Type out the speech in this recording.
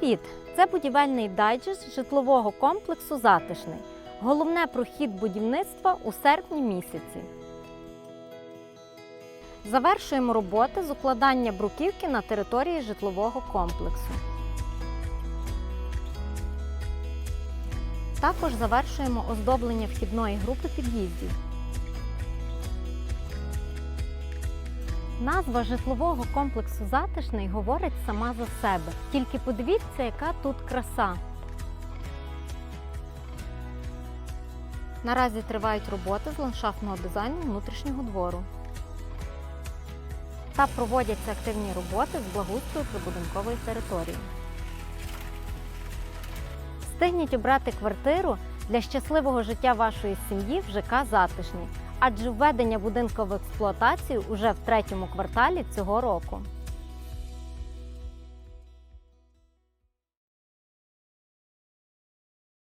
Привіт! Це будівельний дайджест житлового комплексу Затишний. Головне про хід будівництва у серпні місяці. Завершуємо роботи з укладання бруківки на території житлового комплексу. Також завершуємо оздоблення вхідної групи під'їздів. Назва житлового комплексу Затишний говорить сама за себе. Тільки подивіться, яка тут краса. Наразі тривають роботи з ландшафтного дизайну внутрішнього двору. Та проводяться активні роботи з благоустрою прибудинкової території. Встигніть обрати квартиру для щасливого життя вашої сім'ї в ЖК Затишні, адже введення будинку в експлуатацію уже в третьому кварталі цього року.